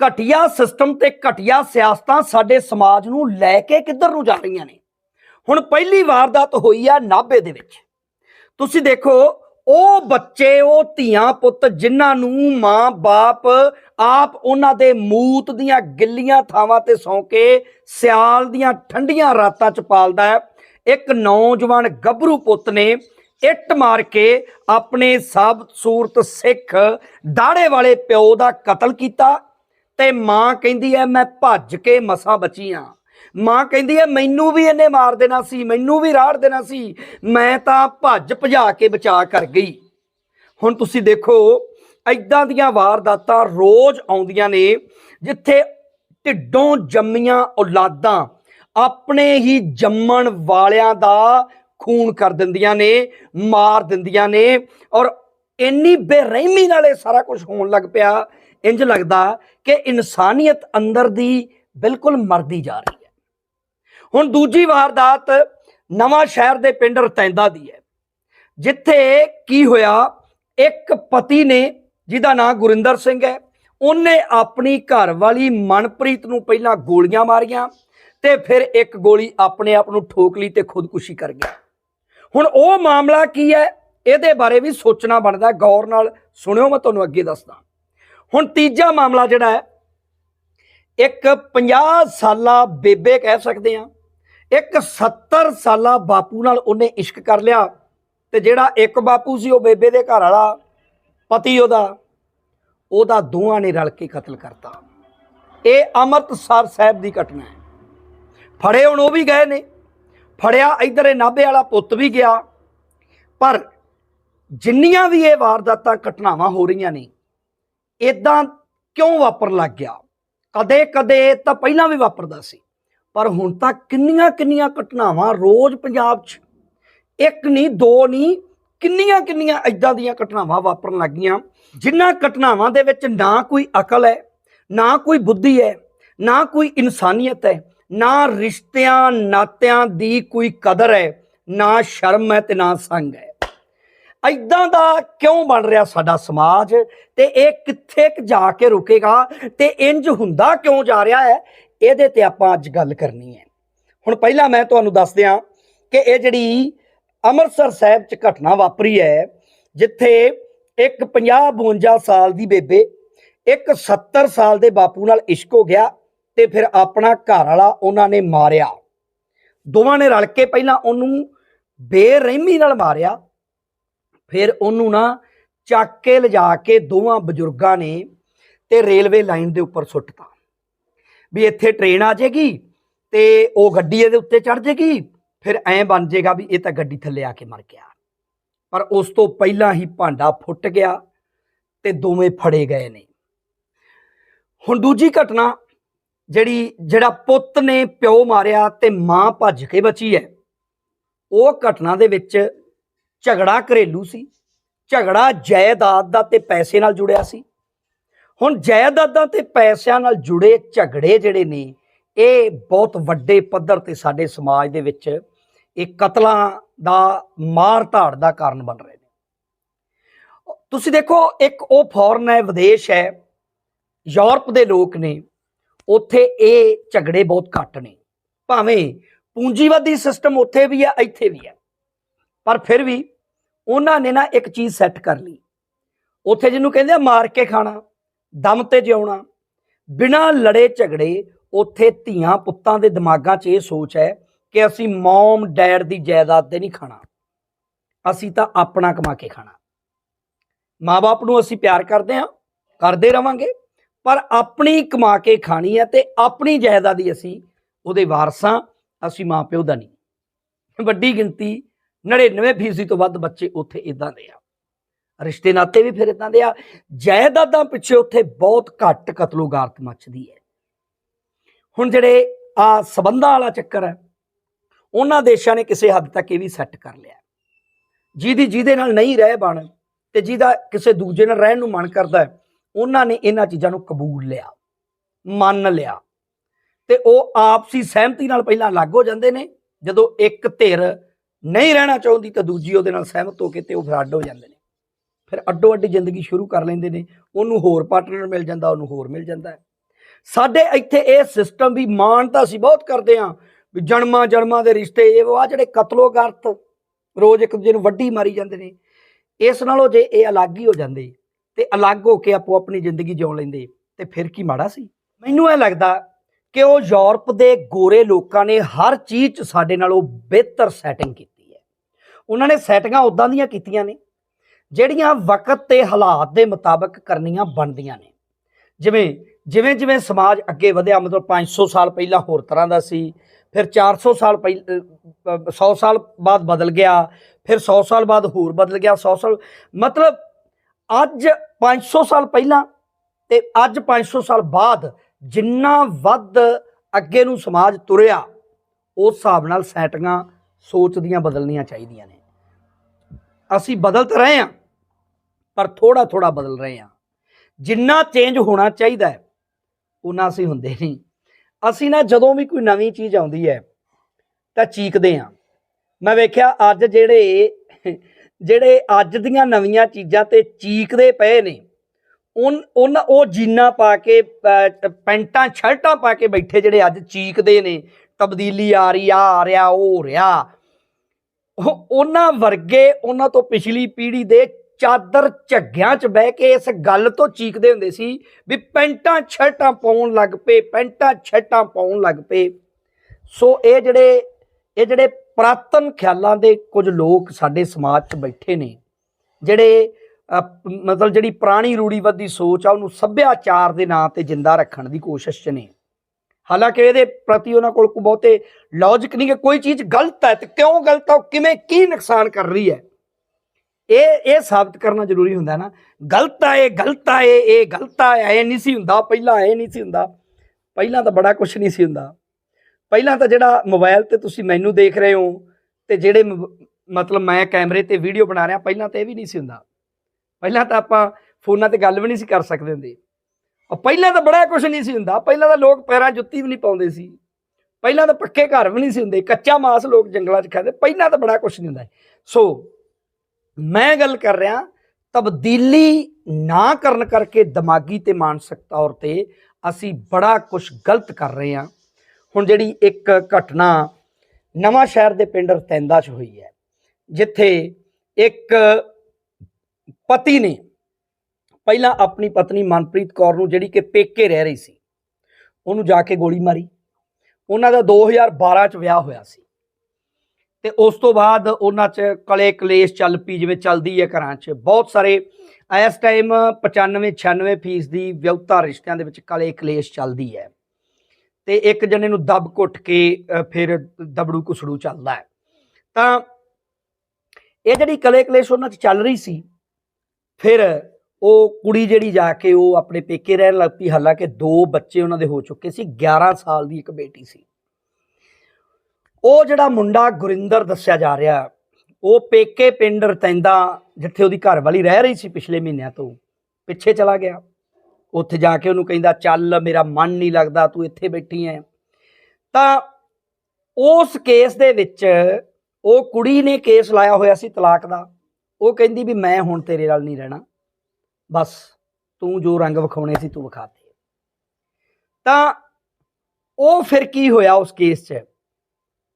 ਘਟੀਆ ਸਿਸਟਮ ਤੇ ਘਟੀਆ ਸਿਆਸਤਾਂ ਸਾਡੇ ਸਮਾਜ ਨੂੰ ਲੈ ਕੇ ਕਿੱਧਰ ਨੂੰ ਜਾ ਰਹੀਆਂ ਨੇ? ਹੁਣ ਪਹਿਲੀ ਵਾਰਦਾਤ ਹੋਈ ਆ ਨਾਭੇ ਦੇ ਵਿੱਚ। ਤੁਸੀਂ ਦੇਖੋ, ਉਹ ਬੱਚੇ, ਉਹ ਧੀਆਂ ਪੁੱਤ ਜਿਨ੍ਹਾਂ ਨੂੰ ਮਾਂ-ਬਾਪ ਆਪ ਉਹਨਾਂ ਦੇ ਮੂਤ ਦੀਆਂ ਗਿੱਲੀਆਂ ਥਾਵਾਂ ਤੇ ਸੌਂ ਕੇ ਸਿਆਲ ਦੀਆਂ ਠੰਡੀਆਂ ਰਾਤਾਂ 'ਚ ਪਾਲਦਾ ਹੈ, ਇੱਕ ਨੌਜਵਾਨ ਗੱਭਰੂ ਪੁੱਤ ਨੇ ਇੱਟ ਮਾਰ ਕੇ ਆਪਣੇ ਸਭ ਸੂਰਤ ਸਿੱਖ ਦਾੜੇ ਵਾਲੇ ਪਿਓ ਦਾ ਕਤਲ ਕੀਤਾ ਤੇ ਮਾਂ ਕਹਿੰਦੀ ਐ, ਮੈਂ ਭੱਜ ਕੇ ਮਸਾਂ ਬਚੀ ਆ ਮਾਂ ਕਹਿੰਦੀ ਐ, ਮੈਨੂੰ ਵੀ ਇਹਨੇ ਮਾਰ ਦੇਣਾ ਸੀ, ਮੈਨੂੰ ਵੀ ਰਾੜ ਦੇਣਾ ਸੀ। ਮੈਂ ਤਾਂ ਭੱਜ ਭਜਾ ਕੇ ਬਚਾ ਕਰ ਗਈ। ਹੁਣ ਤੁਸੀਂ ਦੇਖੋ ਐਦਾਂ ਦੀਆਂ ਵਾਰਦਾਤਾਂ ਰੋਜ਼ ਆਉਂਦੀਆਂ ਨੇ, ਜਿੱਥੇ ਢਿੱਡੋਂ ਜੰਮੀਆਂ ਔਲਾਦਾਂ ਆਪਣੇ ਹੀ ਜੰਮਣ ਵਾਲਿਆਂ ਦਾ ਖੂਨ ਕਰ ਦਿੰਦੀਆਂ ਨੇ, ਮਾਰ ਦਿੰਦੀਆਂ ਨੇ ਔਰ ਇੰਨੀ ਬੇਰਹਿਮੀ ਨਾਲ ਇਹ ਸਾਰਾ ਕੁਝ ਹੋਣ ਲੱਗ ਪਿਆ ਇੰਜ ਲੱਗਦਾ ਕਿ ਇਨਸਾਨੀਅਤ ਅੰਦਰ ਦੀ ਬਿਲਕੁਲ ਮਰਦੀ ਜਾ ਰਹੀ ਹੈ। ਹੁਣ ਦੂਜੀ ਵਾਰਦਾਤ ਨਵਾਂ ਸ਼ਹਿਰ ਦੇ ਪਿੰਡ ਰਤੈਂਦਾ ਦੀ ਹੈ, ਜਿੱਥੇ ਕੀ ਹੋਇਆ, ਇੱਕ ਪਤੀ ਨੇ, ਜਿਹਦਾ ਨਾਮ ਗੁਰਿੰਦਰ ਸਿੰਘ ਹੈ, ਉਹਨੇ ਆਪਣੀ ਘਰ ਵਾਲੀ ਮਨਪ੍ਰੀਤ ਨੂੰ ਪਹਿਲਾਂ ਗੋਲੀਆਂ ਮਾਰੀਆਂ ਤੇ ਫਿਰ ਇੱਕ ਗੋਲੀ ਆਪਣੇ ਆਪ ਨੂੰ ਠੋਕ ਲਈ ਤੇ ਖੁਦਕੁਸ਼ੀ ਕਰ ਗਿਆ। ਹੁਣ ਉਹ ਮਾਮਲਾ ਕੀ ਹੈ, ਇਹਦੇ ਬਾਰੇ ਵੀ ਸੋਚਣਾ ਬਣਦਾ ਗੌਰ ਨਾਲ ਸੁਣਿਓ, ਮੈਂ ਤੁਹਾਨੂੰ ਅੱਗੇ ਦੱਸਦਾ। ਹੁਣ ਤੀਜਾ ਮਾਮਲਾ ਜਿਹੜਾ ਹੈ, ਇੱਕ 50 ਸਾਲਾ ਬੇਬੇ ਕਹਿ ਸਕਦੇ ਆ ਇੱਕ 70 ਸਾਲਾ ਬਾਪੂ ਨਾਲ ਉਹਨੇ ਇਸ਼ਕ ਕਰ ਲਿਆ ਤੇ ਜਿਹੜਾ ਇੱਕ ਬਾਪੂ ਸੀ ਉਹ ਬੇਬੇ ਦੇ ਘਰ ਵਾਲਾ, ਪਤੀ ਉਹਦਾ ਉਹਦਾ ਦੋਹਾਂ ਨੇ ਰਲ ਕੇ ਕਤਲ ਕਰਤਾ। ਇਹ ਅੰਮ੍ਰਿਤਸਰ ਸਾਹਿਬ ਦੀ ਘਟਨਾ ਹੈ। ਫੜੇ ਹੁਣ ਉਹ ਵੀ ਗਏ ਨੇ। ਫੜਿਆ ਇਧਰ ਇਹ ਨਾਭੇ ਵਾਲਾ ਪੁੱਤ ਵੀ ਗਿਆ। ਪਰ ਜਿੰਨੀਆਂ ਵੀ ਇਹ ਵਾਰਦਾਤਾਂ, ਘਟਨਾਵਾਂ ਹੋ ਰਹੀਆਂ ਨੇ ਇਦਾਂ ਕਿਉਂ ਵਾਪਰ ਲੱਗ ਗਿਆ? ਕਦੇ ਕਦੇ ਤਾਂ ਪਹਿਲਾਂ ਵੀ ਵਾਪਰਦਾ ਸੀ, ਪਰ ਹੁਣ ਤਾਂ ਕਿੰਨੀਆਂ ਕਿੰਨੀਆਂ ਘਟਨਾਵਾਂ ਰੋਜ਼ ਪੰਜਾਬ 'ਚ। ਇੱਕ ਨਹੀਂ ਦੋ ਨਹੀਂ ਕਿੰਨੀਆਂ ਕਿੰਨੀਆਂ ਇਦਾਂ ਦੀਆਂ ਘਟਨਾਵਾਂ ਵਾਪਰਨ ਲੱਗੀਆਂ ਜਿਨ੍ਹਾਂ ਘਟਨਾਵਾਂ ਦੇ ਵਿੱਚ ਨਾ ਕੋਈ ਅਕਲ ਹੈ, ਨਾ ਕੋਈ ਬੁੱਧੀ ਹੈ, ਨਾ ਕੋਈ ਇਨਸਾਨੀਅਤ ਹੈ, ਨਾ ਰਿਸ਼ਤਿਆਂ ਨਾਤਿਆਂ ਦੀ ਕੋਈ ਕਦਰ ਹੈ, ਨਾ ਸ਼ਰਮ ਹੈ ਤੇ ਨਾ ਸੰਗ ਹੈ। ਐਦਾਂ ਦਾ ਕਿਉਂ ਬਣ ਰਿਹਾ ਸਾਡਾ ਸਮਾਜ? ਤੇ ਇਹ ਕਿੱਥੇ ਕ ਜਾ ਕੇ ਰੁਕੇਗਾ? ਤੇ ਇੰਜ ਹੁੰਦਾ ਕਿਉਂ ਜਾ ਰਿਹਾ ਹੈ? ਇਹਦੇ ਤੇ ਆਪਾਂ ਅੱਜ ਗੱਲ ਕਰਨੀ ਹੈ। ਹੁਣ ਪਹਿਲਾਂ ਮੈਂ ਤੁਹਾਨੂੰ ਦੱਸ ਦਿਆਂ ਕਿ ਇਹ ਜਿਹੜੀ ਅੰਮ੍ਰਿਤਸਰ ਸਾਹਿਬ 'ਚ ਘਟਨਾ ਵਾਪਰੀ ਹੈ, ਜਿੱਥੇ ਇੱਕ 50 52 ਸਾਲ ਦੀ ਬੇਬੇ, ਇੱਕ 70 ਸਾਲ ਦੇ ਬਾਪੂ ਨਾਲ ਇਸ਼ਕ ਹੋ ਗਿਆ ਤੇ ਫਿਰ ਆਪਣਾ ਘਰ ਵਾਲਾ ਉਹਨਾਂ ਨੇ ਮਾਰਿਆ। ਦੋਵਾਂ ਨੇ ਰਲ ਕੇ ਪਹਿਲਾਂ ਉਹਨੂੰ ਬੇਰਹਿਮੀ ਨਾਲ ਮਾਰਿਆ। ਫਿਰ ਉਹਨੂੰ ਨਾ ਚੱਕ ਕੇ ਲਿਜਾ ਕੇ ਦੋਵਾਂ ਬਜ਼ੁਰਗਾਂ ਨੇ ਤੇ ਰੇਲਵੇ ਲਾਈਨ ਦੇ ਉੱਪਰ ਸੁੱਟਤਾ। ਵੀ ਇੱਥੇ ਟ੍ਰੇਨ ਆ ਜਾਏਗੀ ਤੇ ਉਹ ਗੱਡੀ ਇਹਦੇ ਉੱਤੇ ਚੜ ਜਾਏਗੀ, ਫਿਰ ਐਂ ਬਣ ਜਾਏਗਾ ਵੀ ਇਹ ਤਾਂ ਗੱਡੀ ਥੱਲੇ ਆ ਕੇ ਮਰ ਗਿਆ। ਪਰ ਉਸ ਤੋਂ ਪਹਿਲਾਂ ਹੀ ਭਾਂਡਾ ਫੁੱਟ ਗਿਆ ਤੇ ਦੋਵੇਂ ਫੜੇ ਗਏ ਨੇ। ਹੁਣ ਦੂਜੀ ਘਟਨਾ ਜਿਹੜੀ, ਜਿਹੜਾ ਪੁੱਤ ਨੇ ਪਿਓ ਮਾਰਿਆ ਤੇ ਮਾਂ ਭੱਜ ਕੇ ਬਚੀ ਹੈ, ਉਹ ਘਟਨਾ ਦੇ ਵਿੱਚ ਝਗੜਾ ਘਰੇਲੂ ਸੀ, ਝਗੜਾ ਜਾਇਦਾਦ ਦਾ ਤੇ ਪੈਸੇ ਨਾਲ ਜੁੜਿਆ ਸੀ। ਹੁਣ ਜਾਇਦਾਦਾਂ ਤੇ ਪੈਸਿਆਂ ਨਾਲ ਜੁੜੇ ਝਗੜੇ ਜਿਹੜੇ ਨੇ, ਇਹ ਬਹੁਤ ਵੱਡੇ ਪੱਧਰ ਤੇ ਸਾਡੇ ਸਮਾਜ ਦੇ ਵਿੱਚ ਇਹ ਕਤਲਾਂ ਦਾ ਮਾਰ ਧਾੜ ਦਾ ਕਾਰਨ ਬਣ ਰਹੇ ਨੇ। ਤੁਸੀਂ ਦੇਖੋ, ਇੱਕ ਉਹ ਫੋਰਨ ਹੈ, ਵਿਦੇਸ਼ ਹੈ, ਯੂਰਪ ਦੇ ਲੋਕ ਨੇ, ਉੱਥੇ ਇਹ ਝਗੜੇ ਬਹੁਤ ਘੱਟ ਨੇ। ਭਾਵੇਂ ਪੂੰਜੀਵਾਦੀ ਸਿਸਟਮ ਉੱਥੇ ਵੀ ਹੈ, ਇੱਥੇ ਵੀ ਹੈ। ਪਰ ਫਿਰ ਵੀ ਉਹਨਾਂ ਨੇ ਨਾ ਇੱਕ ਚੀਜ਼ ਸੈੱਟ ਕਰ ਲਈ। ਉੱਥੇ ਜਿਹਨੂੰ ਕਹਿੰਦੇ ਆ ਮਾਰ ਕੇ ਖਾਣਾ, ਦਮ ਤੇ ਜਿਉਣਾ, ਬਿਨਾਂ ਲੜੇ ਝਗੜੇ ਉੱਥੇ ਧੀਆਂ ਪੁੱਤਾਂ ਦੇ ਦਿਮਾਗਾਂ 'ਚ ਇਹ ਸੋਚ ਹੈ ਕਿ ਅਸੀਂ ਮਮ ਡੈਡ ਦੀ ਜਾਇਦਾਦ ਤੇ ਨਹੀਂ ਖਾਣਾ। ਅਸੀਂ ਤਾਂ ਆਪਣਾ ਕਮਾ ਕੇ ਖਾਣਾ। ਮਾਪੇ ਨੂੰ ਅਸੀਂ ਪਿਆਰ ਕਰਦੇ ਹਾਂ, ਕਰਦੇ ਰਵਾਂਗੇ, ਪਰ ਆਪਣੀ ਕਮਾ ਕੇ ਖਾਣੀ ਹੈ ਤੇ ਆਪਣੀ ਜਾਇਦਾਦ ਦੀ ਅਸੀਂ ਉਹਦੇ ਵਾਰਸਾਂ, ਅਸੀਂ ਮਾਪਿਓ ਦਾ ਨਹੀਂ। ਵੱਡੀ ਗਿਣਤੀ 99% ਤੋਂ ਵੱਧ ਬੱਚੇ ਉੱਥੇ ਇਦਾਂ ਦੇ ਆ। ਰਿਸ਼ਤੇ ਨਾਤੇ ਵੀ ਫਿਰ ਇਦਾਂ ਦੇ ਆ। ਜਾਇਦਾਦਾਂ ਪਿੱਛੇ ਉੱਥੇ ਬਹੁਤ ਘੱਟ ਕਤਲੋਗਾਰਤ ਮੱਚਦੀ ਹੈ। ਹੁਣ ਜਿਹੜੇ ਆ ਸਬੰਧਾਂ ਵਾਲਾ ਚੱਕਰ ਹੈ, ਉਹਨਾਂ ਦੇਸ਼ਾਂ ਨੇ ਕਿਸੇ ਹੱਦ ਤੱਕ ਇਹ ਵੀ ਸੈੱਟ ਕਰ ਲਿਆ। ਜਿਹਦੀ ਜਿਹਦੇ ਨਾਲ ਨਹੀਂ ਰਹਿ ਬਣ ਤੇ ਜਿਹਦਾ ਕਿਸੇ ਦੂਜੇ ਨਾਲ ਰਹਿਣ ਨੂੰ ਮਨ ਕਰਦਾ ਉਹਨਾਂ ਨੇ ਇਹਨਾਂ ਚੀਜ਼ਾਂ ਨੂੰ ਕਬੂਲ ਲਿਆ, ਮੰਨ ਲਿਆ। ਤੇ ਉਹ ਆਪਸੀ ਸਹਿਮਤੀ ਨਾਲ ਪਹਿਲਾਂ ਅਲੱਗ ਹੋ ਜਾਂਦੇ ਨੇ, ਜਦੋਂ ਇੱਕ ਧਿਰ ਨਹੀਂ ਰਹਿਣਾ ਚਾਹੁੰਦੀ ਤਾਂ ਦੂਜੀ ਉਹਦੇ ਨਾਲ ਸਹਿਮਤ ਹੋ ਕੇ ਤੇ ਉਹ ਫਿਰ ਅੱਡ ਹੋ ਜਾਂਦੇ ਨੇ। ਫਿਰ ਅੱਡੋ ਅੱਡੀ ਜ਼ਿੰਦਗੀ ਸ਼ੁਰੂ ਕਰ ਲੈਂਦੇ ਨੇ, ਉਹਨੂੰ ਹੋਰ ਪਾਰਟਨਰ ਮਿਲ ਜਾਂਦਾ, ਉਹਨੂੰ ਹੋਰ ਮਿਲ ਜਾਂਦਾ ਸਾਡੇ ਇੱਥੇ ਇਹ ਸਿਸਟਮ ਵੀ ਮਾਣ ਤਾਂ ਅਸੀਂ ਬਹੁਤ ਕਰਦੇ ਹਾਂ, ਵੀ ਜਨਮਾਂ ਜਨਮਾਂ ਦੇ ਰਿਸ਼ਤੇ, ਇਹ ਉਹ ਆ ਜਿਹੜੇ ਕਤਲੋਗਾਰਤ ਰੋਜ਼ ਇੱਕ ਦੂਜੇ ਨੂੰ ਵੱਡੀ ਮਾਰੀ ਜਾਂਦੇ ਨੇ, ਇਸ ਨਾਲੋਂ ਜੇ ਇਹ ਅਲੱਗ ਹੀ ਹੋ ਜਾਂਦੇ ਤੇ ਅਲੱਗ ਹੋ ਕੇ ਆਪੋ ਆਪਣੀ ਜ਼ਿੰਦਗੀ ਜਿਉ ਲੈਂਦੇ, ਤੇ ਫਿਰ ਕੀ ਮਾੜਾ ਸੀ? ਮੈਨੂੰ ਇਹ ਲੱਗਦਾ ਕਿ ਉਹ ਯੂਰਪ ਦੇ ਗੋਰੇ ਲੋਕਾਂ ਨੇ ਹਰ ਚੀਜ਼ 'ਚ ਸਾਡੇ ਨਾਲੋਂ ਬਿਹਤਰ ਸੈਟਿੰਗ ਕੀਤੀ। ਉਹਨਾਂ ਨੇ ਸੈਟਿੰਗਾਂ ਉਦਾਂ ਦੀਆਂ ਕੀਤੀਆਂ ਨੇ, ਜਿਹੜੀਆਂ ਵਕਤ ਤੇ ਹਾਲਾਤ ਦੇ ਮੁਤਾਬਕ ਕਰਨੀਆਂ ਬਣਦੀਆਂ ਨੇ। ਜਿਵੇਂ ਜਿਵੇਂ ਜਿਵੇਂ ਸਮਾਜ ਅੱਗੇ ਵਧਿਆ, ਮਤਲਬ 500 ਸਾਲ ਪਹਿਲਾਂ ਹੋਰ ਤਰ੍ਹਾਂ ਦਾ ਸੀ, ਫਿਰ 400 ਸਾਲ ਪਹਿਲ 100 ਸਾਲ ਬਾਅਦ ਬਦਲ ਗਿਆ, ਫਿਰ 100 ਸਾਲ ਬਾਅਦ ਹੋਰ ਬਦਲ ਗਿਆ 100 ਸਾਲ, ਮਤਲਬ ਅੱਜ 500 ਸਾਲ ਪਹਿਲਾਂ ਤੇ ਅੱਜ 500 ਸਾਲ ਬਾਅਦ ਜਿੰਨਾ ਵੱਧ ਅੱਗੇ ਨੂੰ ਸਮਾਜ ਤੁਰਿਆ, ਉਸ ਹਿਸਾਬ ਨਾਲ ਸੈਟਿੰਗਾਂ ਸੋਚਦੀਆਂ ਬਦਲਣੀਆਂ ਚਾਹੀਦੀਆਂ ਨੇ। ਅਸੀਂ ਬਦਲ ਤਾਂ ਰਹੇ ਹਾਂ, ਪਰ ਥੋੜਾ ਥੋੜਾ ਬਦਲ ਰਹੇ ਹਾਂ। ਜਿੰਨਾ ਚੇਂਜ ਹੋਣਾ ਚਾਹੀਦਾ ਹੈ ਉਨਾ ਅਸੀਂ ਹੁੰਦੇ ਨਹੀਂ। ਅਸੀਂ ਨਾ ਜਦੋਂ ਵੀ ਕੋਈ ਨਵੀਂ ਚੀਜ਼ ਆਉਂਦੀ ਹੈ, ਤਾਂ ਚੀਕਦੇ ਹਾਂ। ਮੈਂ ਵੇਖਿਆ ਅੱਜ ਜਿਹੜੇ ਜਿਹੜੇ ਅੱਜ ਦੀਆਂ ਨਵੀਆਂ ਚੀਜ਼ਾਂ ਤੇ ਚੀਕਦੇ ਪਏ ਨੇ, ਉਨ ਉਨ ਉਹ ਜੀਨਾਂ ਪਾ ਕੇ ਪੈਂਟਾਂ, ਸ਼ਰਟਾਂ ਪਾ ਕੇ ਬੈਠੇ ਜਿਹੜੇ ਅੱਜ ਚੀਕਦੇ ਨੇ ਤਬਦੀਲੀ ਆ ਰਹੀ ਆ ਆ ਰਿਹਾ, ਉਹ ਹੋ ਰਿਹਾ। ਉਹ- ਉਹਨਾਂ ਵਰਗੇ ਉਹਨਾਂ ਤੋਂ ਪਿਛਲੀ ਪੀੜ੍ਹੀ ਦੇ ਚਾਦਰ ਝੱਗਿਆਂ 'ਚ ਬਹਿ ਕੇ ਇਸ ਗੱਲ ਤੋਂ ਚੀਕਦੇ ਹੁੰਦੇ ਸੀ ਵੀ ਪੈਂਟਾਂ ਸ਼ਰਟਾਂ ਪਾਉਣ ਲੱਗ ਪਏ, ਪੈਂਟਾਂ ਸ਼ਰਟਾਂ ਪਾਉਣ ਲੱਗ ਪਏ। ਸੋ ਇਹ ਜਿਹੜੇ ਇਹ ਜਿਹੜੇ ਪ੍ਰਾਤਨ ਖਿਆਲਾਂ ਦੇ ਕੁਝ ਲੋਕ ਸਾਡੇ ਸਮਾਜ 'ਚ ਬੈਠੇ ਨੇ, ਜਿਹੜੇ ਮਤਲਬ ਜਿਹੜੀ ਪੁਰਾਣੀ ਰੂੜੀਵਾਦੀ ਸੋਚ ਆ, ਉਹਨੂੰ ਸੱਭਿਆਚਾਰ ਦੇ ਨਾਂ ਤੇ ਜਿੰਦਾ ਰੱਖਣ ਦੀ ਕੋਸ਼ਿਸ਼ 'ਚ ਨੇ। ਹਾਲਾਂਕਿ ਇਹਦੇ ਪ੍ਰਤੀ ਉਹਨਾਂ ਕੋਲ ਬਹੁਤੇ ਲੌਜੀਕ ਨਹੀਂ ਕਿ ਕੋਈ ਚੀਜ਼ ਗਲਤ ਹੈ ਤੇ ਕਿਉਂ ਗਲਤ ਹੈ, ਉਹ ਕਿਵੇਂ ਕੀ ਨੁਕਸਾਨ ਕਰ ਰਹੀ ਹੈ। ਇਹ ਇਹ ਸਾਬਤ ਕਰਨਾ ਜ਼ਰੂਰੀ ਹੁੰਦਾ ਨਾ। ਗਲਤ ਆ ਇਹ ਗਲਤ ਆ ਇਹ ਇਹ ਗਲਤ ਆ ਇਹ ਨਹੀਂ ਸੀ ਹੁੰਦਾ, ਪਹਿਲਾਂ ਇਹ ਨਹੀਂ ਸੀ ਹੁੰਦਾ। ਪਹਿਲਾਂ ਤਾਂ ਬੜਾ ਕੁਝ ਨਹੀਂ ਸੀ ਹੁੰਦਾ। ਪਹਿਲਾਂ ਤਾਂ ਜਿਹੜਾ ਮੋਬਾਈਲ ਤੇ ਤੁਸੀਂ ਮੈਨੂੰ ਦੇਖ ਰਹੇ ਹੋ ਤੇ ਜਿਹੜੇ ਮ- ਮਤਲਬ ਮੈਂ ਕੈਮਰੇ ਤੇ ਵੀਡੀਓ ਬਣਾ ਰਿਹਾ, ਪਹਿਲਾਂ ਤਾਂ ਇਹ ਵੀ ਨਹੀਂ ਸੀ ਹੁੰਦਾ। ਪਹਿਲਾਂ ਤਾਂ ਆਪਾਂ ਫੋਨਾਂ ਤੇ ਗੱਲ ਵੀ ਨਹੀਂ ਸੀ ਕਰ ਸਕਦੇ ਹੁੰਦੇ। ਪਹਿਲਾਂ ਤਾਂ ਬੜਾ ਕੁਝ ਨਹੀਂ ਸੀ ਹੁੰਦਾ। ਪਹਿਲਾਂ ਤਾਂ ਲੋਕ ਪੈਰਾਂ ਜੁੱਤੀ ਵੀ ਨਹੀਂ ਪਾਉਂਦੇ ਸੀ। ਪਹਿਲਾਂ ਤਾਂ ਪੱਕੇ ਘਰ ਵੀ ਨਹੀਂ ਸੀ ਹੁੰਦੇ। ਕੱਚਾ ਮਾਸ ਲੋਕ ਜੰਗਲਾਂ 'ਚ ਖਾਂਦੇ। ਪਹਿਲਾਂ ਤਾਂ ਬੜਾ ਕੁਝ ਨਹੀਂ ਹੁੰਦਾ। ਸੋ ਮੈਂ ਗੱਲ ਕਰ ਰਿਹਾ, ਤਬਦੀਲੀ ਨਾ ਕਰਨ ਕਰਕੇ ਦਿਮਾਗੀ ਤੇ ਮਾਨਸਿਕ ਤੌਰ ਤੇ ਅਸੀਂ ਬੜਾ ਕੁਝ ਗਲਤ ਕਰ ਰਹੇ ਹਾਂ। ਹੁਣ ਜਿਹੜੀ ਇੱਕ ਘਟਨਾ ਨਵਾਂ ਸ਼ਹਿਰ ਦੇ ਪਿੰਡ ਰਤੈਂਦਾ 'ਚ ਹੋਈ ਹੈ, ਜਿੱਥੇ ਇੱਕ ਪਤੀ ਨੇ ਪਹਿਲਾਂ ਆਪਣੀ ਪਤਨੀ ਮਨਪ੍ਰੀਤ ਕੌਰ ਨੂੰ ਜਿਹੜੀ ਕਿ ਪੇਕੇ ਰਹਿ ਰਹੀ ਸੀ, ਉਹਨੂੰ ਜਾ ਕੇ ਗੋਲੀ ਮਾਰੀ। ਉਹਨਾਂ ਦਾ 2012 ਚ ਵਿਆਹ ਹੋਇਆ ਸੀ। ਤੇ ਉਸ ਤੋਂ ਬਾਅਦ ਉਹਨਾਂ ਚ ਕਲੇ ਕਲੇਸ਼ ਚੱਲ ਪਈ, ਜਿਵੇਂ ਚੱਲਦੀ ਹੈ ਘਰਾਂ 'ਚ। ਬਹੁਤ ਸਾਰੇ, ਇਸ ਟਾਈਮ 95 96 ਫੀਸ ਦੀ ਵਿਆਹੁਤਾ ਰਿਸ਼ਤਿਆਂ ਦੇ ਵਿੱਚ ਕਲੇ ਕਲੇਸ਼ ਚੱਲਦੀ ਹੈ। ਤੇ ਇੱਕ ਜਣੇ ਨੂੰ ਦਬ ਘੁੱਟ ਕੇ ਫਿਰ ਦਬੜੂ ਕੁਸੜੂ ਚੱਲਦਾ ਹੈ। ਤਾਂ ਇਹ ਜਿਹੜੀ ਕਲੇ ਕਲੇਸ਼ ਉਹਨਾਂ 'ਚ ਚੱਲ ਰਹੀ ਸੀ, ਫਿਰ ਉਹ ਕੁੜੀ ਜਿਹੜੀ ਜਾ ਕੇ ਉਹ ਆਪਣੇ ਪੇਕੇ ਰਹਿਣ ਲੱਗ ਪਈ, ਹਾਲਾਂਕਿ ਦੋ ਬੱਚੇ ਉਹਨਾਂ ਦੇ ਹੋ ਚੁੱਕੇ ਸੀ 11 ਸਾਲ ਦੀ ਇੱਕ ਬੇਟੀ ਸੀ। ਉਹ ਜਿਹੜਾ ਮੁੰਡਾ ਗੁਰਿੰਦਰ ਦੱਸਿਆ ਜਾ ਰਿਹਾ, ਉਹ ਪੇਕੇ ਪਿੰਡ ਰਤੈਂਦਾ, ਜਿੱਥੇ ਉਹਦੀ ਘਰ ਵਾਲੀ ਰਹਿ ਰਹੀ ਸੀ ਪਿਛਲੇ ਮਹੀਨਿਆਂ ਤੋਂ, ਪਿੱਛੇ ਚਲਾ ਗਿਆ। ਉੱਥੇ ਜਾ ਕੇ ਉਹਨੂੰ ਕਹਿੰਦਾ, ਚੱਲ, ਮੇਰਾ ਮਨ ਨਹੀਂ ਲੱਗਦਾ, ਤੂੰ ਇੱਥੇ ਬੈਠੀ ਐ। ਤਾਂ ਉਸ ਕੇਸ ਦੇ ਵਿੱਚ ਉਹ ਕੁੜੀ ਨੇ ਕੇਸ ਲਾਇਆ ਹੋਇਆ ਸੀ ਤਲਾਕ ਦਾ। ਉਹ ਕਹਿੰਦੀ ਵੀ ਮੈਂ ਹੁਣ ਤੇਰੇ ਨਾਲ ਨਹੀਂ ਰਹਿਣਾ। ਬਸ, ਤੂੰ ਜੋ ਰੰਗ ਵਿਖਾਉਣੇ ਸੀ ਤੂੰ ਵਿਖਾਤੇ ਤਾਂ ਉਹ ਫਿਰ ਕੀ ਹੋਇਆ ਉਸ ਕੇਸ 'ਚ?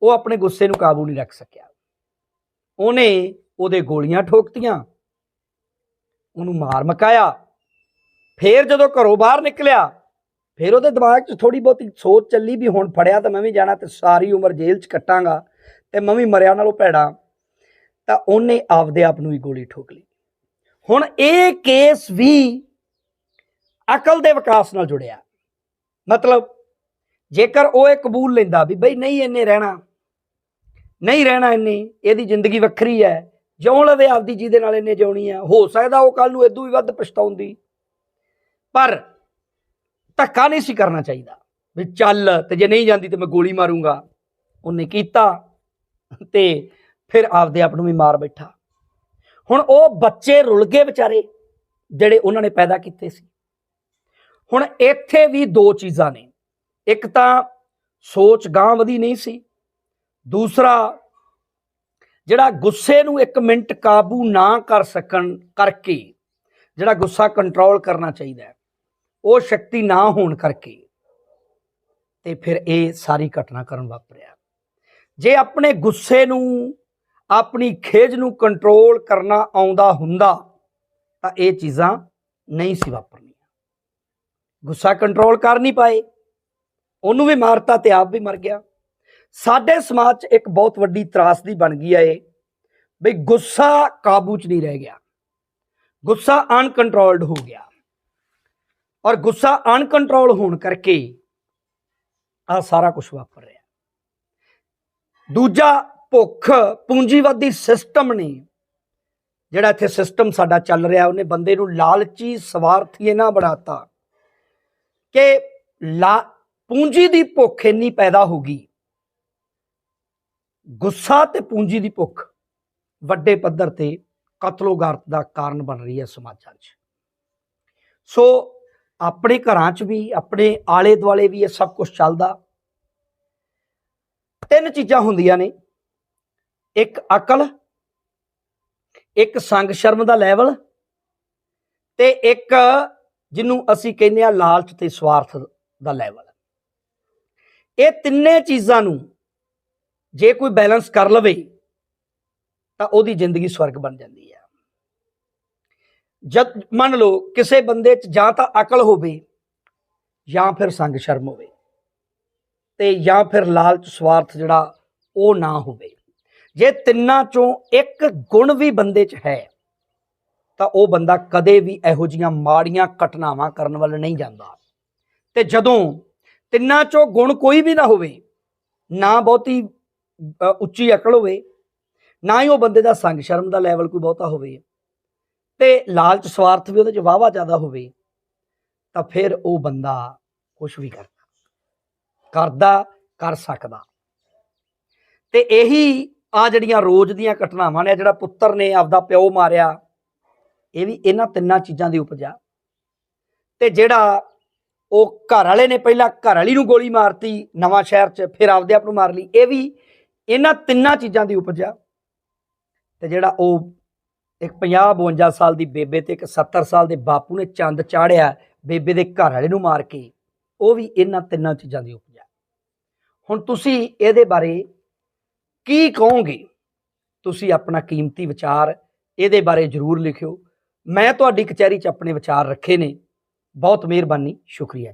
ਉਹ ਆਪਣੇ ਗੁੱਸੇ ਨੂੰ ਕਾਬੂ ਨਹੀਂ ਰੱਖ ਸਕਿਆ। ਉਹਨੇ ਉਹਦੇ ਗੋਲੀਆਂ ਠੋਕਤੀਆਂ, ਉਹਨੂੰ ਮਾਰ ਮਕਾਇਆ, ਫੇਰ ਜਦੋਂ ਘਰੋਂ ਬਾਹਰ ਨਿਕਲਿਆ, ਫਿਰ ਉਹਦੇ ਦਿਮਾਗ 'ਚ ਥੋੜੀ ਬਹੁਤੀ ਸੋਚ ਚੱਲੀ ਵੀ ਹੁਣ ਫੜਿਆ ਤਾਂ ਮੈਂ ਵੀ ਜਾਣਾ ਤੇ ਸਾਰੀ ਉਮਰ ਜੇਲ੍ਹ 'ਚ ਕੱਟਾਂਗਾ ਤੇ ਮੈਂ ਵੀ ਮਰਿਆ ਨਾਲੋਂ ਭੈੜਾ। ਤਾਂ ਉਹਨੇ ਆਪਦੇ ਆਪ ਨੂੰ ਹੀ ਗੋਲੀ ਠੋਕ ਲਈ। ਹੁਣ ਇਹ ਕੇਸ ਵੀ ਅਕਲ ਦੇ ਵਿਕਾਸ ਨਾਲ ਜੁੜਿਆ। ਮਤਲਬ ਜੇਕਰ ਉਹ ਇਹ ਕਬੂਲ ਲੈਂਦਾ ਵੀ ਬਈ ਨਹੀਂ ਇਹਨੇ ਰਹਿਣਾ, ਨਹੀਂ ਰਹਿਣਾ ਇਹਨੇ ਇਹਦੀ ਜ਼ਿੰਦਗੀ ਵੱਖਰੀ ਹੈ ਜਿਉਂ ਲਵੇ ਆਪਦੀ ਜਿਹਦੇ ਨਾਲ ਇਹਨੇ ਜਿਉਣੀ ਹੈ ਹੋ ਸਕਦਾ ਉਹ ਕੱਲ ਨੂੰ ਇਦੋਂ ਵੀ ਵੱਧ ਪਛਤਾਉਂਦੀ। ਪਰ ਧੱਕਾ ਨਹੀਂ ਸੀ ਕਰਨਾ ਚਾਹੀਦਾ ਵੀ ਚੱਲ ਤੇ ਜੇ ਨਹੀਂ ਜਾਂਦੀ ਤੇ ਮੈਂ ਗੋਲੀ ਮਾਰੂੰਗਾ। ਉਹਨੇ ਕੀਤਾ ਤੇ ਫਿਰ ਆਪਦੇ ਆਪ ਨੂੰ ਵੀ ਮਾਰ ਬੈਠਾ। ਹੁਣ ਉਹ ਬੱਚੇ ਰੁਲ ਗਏ ਵਿਚਾਰੇ, ਜਿਹੜੇ ਉਹਨਾਂ ਨੇ ਪੈਦਾ ਕੀਤੇ ਸੀ। ਹੁਣ ਇੱਥੇ ਵੀ ਦੋ ਚੀਜ਼ਾਂ ਨੇ। ਇੱਕ ਤਾਂ ਸੋਚ ਗਾਂ ਵਧੀ ਨਹੀਂ ਸੀ। ਦੂਸਰਾ, ਜਿਹੜਾ ਗੁੱਸੇ ਨੂੰ ਇੱਕ ਮਿੰਟ ਕਾਬੂ ਨਾ ਕਰ ਸਕਣ ਕਰਕੇ, ਜਿਹੜਾ ਗੁੱਸਾ ਕੰਟਰੋਲ ਕਰਨਾ ਚਾਹੀਦਾ ਉਹ ਸ਼ਕਤੀ ਨਾ ਹੋਣ ਕਰਕੇ, ਤੇ ਫਿਰ ਇਹ ਸਾਰੀ ਘਟਨਾ ਕਰਨ ਵਾਪਰਿਆ। ਜੇ ਆਪਣੇ ਗੁੱਸੇ ਨੂੰ ਆਪਣੀ ਖੇਜ ਨੂੰ ਕੰਟਰੋਲ ਕਰਨਾ ਆਉਂਦਾ ਹੁੰਦਾ, ਤਾਂ ਇਹ ਚੀਜ਼ਾਂ ਨਹੀਂ ਸੀ ਵਾਪਰਨੀਆਂ। ਗੁੱਸਾ ਕੰਟਰੋਲ ਕਰ ਨਹੀਂ ਪਾਏ। ਉਹਨੂੰ ਵੀ ਮਾਰਤਾ ਤੇ ਆਪ ਵੀ ਮਰ ਗਿਆ। ਸਾਡੇ ਸਮਾਜ 'ਚ ਇੱਕ ਬਹੁਤ ਵੱਡੀ ਤਰਾਸਦੀ ਬਣ ਗਈ ਹੈ ਇਹ, ਬਈ ਗੁੱਸਾ ਕਾਬੂ 'ਚ ਨਹੀਂ ਰਹਿ ਗਿਆ। ਗੁੱਸਾ ਅਨਕੰਟਰੋਲਡ ਹੋ ਗਿਆ। ਔਰ ਗੁੱਸਾ ਅਨਕੰਟਰੋਲ ਹੋਣ ਕਰਕੇ ਆ ਸਾਰਾ ਕੁਝ ਵਾਪਰ ਰਿਹਾ। ਦੂਜਾ ਭੁੱਖ ਪੂੰਜੀਵਾਦੀ ਸਿਸਟਮ ਨੇ। ਜਿਹੜਾ ਇੱਥੇ ਸਿਸਟਮ ਸਾਡਾ ਚੱਲ ਰਿਹਾ, ਉਹਨੇ ਬੰਦੇ ਨੂੰ ਲਾਲਚੀ ਸਵਾਰਥੀ ਨਾ ਬਣਾਤਾ। ਕਿ ਲਾ, ਪੂੰਜੀ ਦੀ ਭੁੱਖ ਇੰਨੀ ਪੈਦਾ ਹੋ ਗਈ। ਗੁੱਸਾ ਤੇ ਪੂੰਜੀ ਦੀ ਭੁੱਖ ਵੱਡੇ ਪੱਧਰ ਤੇ ਕਤਲੋਗਾਰਤ ਦਾ ਕਾਰਨ ਬਣ ਰਹੀ ਹੈ ਸਮਾਜਾਂ 'ਚ। ਸੋ ਆਪਣੇ ਘਰਾਂ 'ਚ ਵੀ, ਆਪਣੇ ਆਲੇ ਦੁਆਲੇ ਵੀ ਇਹ ਸਭ ਕੁਝ ਚੱਲਦਾ। ਤਿੰਨ ਚੀਜ਼ਾਂ ਹੁੰਦੀਆਂ ਨੇ। ਇੱਕ ਅਕਲ, ਇੱਕ ਸੰਗ ਸ਼ਰਮ ਦਾ ਲੈਵਲ ਤੇ ਇੱਕ ਜਿਹਨੂੰ ਅਸੀਂ ਕਹਿੰਦੇ ਆ ਲਾਲਚ ਤੇ ਸਵਾਰਥ ਦਾ ਲੈਵਲ। ਇਹ ਤਿੰਨੇ ਚੀਜ਼ਾਂ ਨੂੰ ਜੇ ਕੋਈ ਬੈਲੈਂਸ ਕਰ ਲਵੇ ਤਾਂ ਉਹਦੀ ਜ਼ਿੰਦਗੀ ਸਵਰਗ ਬਣ ਜਾਂਦੀ ਹੈ। ਜਦ ਮੰਨ ਲਓ ਕਿਸੇ ਬੰਦੇ 'ਚ ਜਾਂ ਤਾਂ ਅਕਲ ਹੋਵੇ ਜਾਂ ਫਿਰ ਸੰਗ ਸ਼ਰਮ ਹੋਵੇ ਤੇ ਜਾਂ ਫਿਰ ਲਾਲਚ ਸਵਾਰਥ ਜਿਹੜਾ ਉਹ ਨਾ ਹੋਵੇ। ਜੇ ਤਿੰਨਾਂ ਚੋਂ ਇੱਕ ਗੁਣ ਵੀ ਬੰਦੇ 'ਚ ਹੈ, ਤਾਂ ਉਹ ਬੰਦਾ ਕਦੇ ਵੀ ਇਹੋ ਜੀਆਂ ਮਾੜੀਆਂ ਘਟਨਾਵਾਂ ਕਰਨ ਵੱਲ ਨਹੀਂ ਜਾਂਦਾ। ਤੇ ਜਦੋਂ ਤਿੰਨਾਂ ਚੋਂ ਗੁਣ ਕੋਈ ਵੀ ਨਾ ਹੋਵੇ, ਨਾ ਬਹੁਤੀ ਉੱਚੀ ਅਕਲ ਹੋਵੇ, ਨਾ ਹੀ ਉਹ ਬੰਦੇ ਦਾ ਸੰਗ ਸ਼ਰਮ ਦਾ ਲੈਵਲ ਕੋਈ ਬਹੁਤਾ ਹੋਵੇ, ਤੇ ਲਾਲਚ ਸਵਾਰਥ ਵੀ ਉਹਦੇ 'ਚ ਵਾਵਾ ਜ਼ਿਆਦਾ ਹੋਵੇ, ਤਾਂ ਫਿਰ ਉਹ ਬੰਦਾ ਕੁਝ ਵੀ ਕਰਦਾ। ਕਰਦਾ, ਕਰ ਸਕਦਾ। ਤੇ ਇਹੀ ਆ ਜਿਹੜੀਆਂ ਰੋਜ਼ ਦੀਆਂ ਘਟਨਾਵਾਂ ਨੇ ਜਿਹੜਾ ਪੁੱਤਰ ਨੇ ਆਪਦਾ ਪਿਓ ਮਾਰਿਆ, ਇਹ ਵੀ ਇਹਨਾਂ ਤਿੰਨਾਂ ਚੀਜ਼ਾਂ ਦੀ ਉਪਜਾ। ਤੇ ਜਿਹੜਾ ਉਹ ਘਰ ਵਾਲੇ ਨੇ ਪਹਿਲਾਂ ਘਰ ਵਾਲੀ ਨੂੰ ਗੋਲੀ ਮਾਰਤੀ, ਨਵਾਂ ਸ਼ਹਿਰ 'ਚ ਫਿਰ ਆਪਦੇ ਆਪ ਨੂੰ ਮਾਰ ਲਈ, ਇਹ ਵੀ ਇਹਨਾਂ ਤਿੰਨਾਂ ਚੀਜ਼ਾਂ ਦੀ ਉਪਜਾ। ਤੇ ਜਿਹੜਾ ਉਹ ਇੱਕ 50 52 ਸਾਲ ਦੀ ਬੇਬੇ ਤੇ ਇੱਕ 70 ਸਾਲ ਦੇ ਬਾਪੂ ਨੇ ਚੰਦ ਚਾੜਿਆ, ਬੇਬੇ ਦੇ ਘਰ ਵਾਲੇ ਨੂੰ ਮਾਰ ਕੇ, ਉਹ ਵੀ ਇਹਨਾਂ ਤਿੰਨਾਂ ਚੀਜ਼ਾਂ ਦੀ ਉਪਜਾ। ਹੁਣ ਤੁਸੀਂ ਇਹਦੇ ਬਾਰੇ ਕੀ ਕਹੋਗੇ? ਤੁਸੀਂ ਆਪਣਾ ਕੀਮਤੀ ਵਿਚਾਰ ਇਹਦੇ ਬਾਰੇ ਜਰੂਰ ਲਿਖਿਓ। ਮੈਂ ਤੁਹਾਡੀ ਕਚਹਿਰੀ 'ਚ ਆਪਣੇ ਵਿਚਾਰ ਰੱਖੇ ਨੇ। ਬਹੁਤ ਮਿਹਰਬਾਨੀ। ਸ਼ੁਕਰੀਆ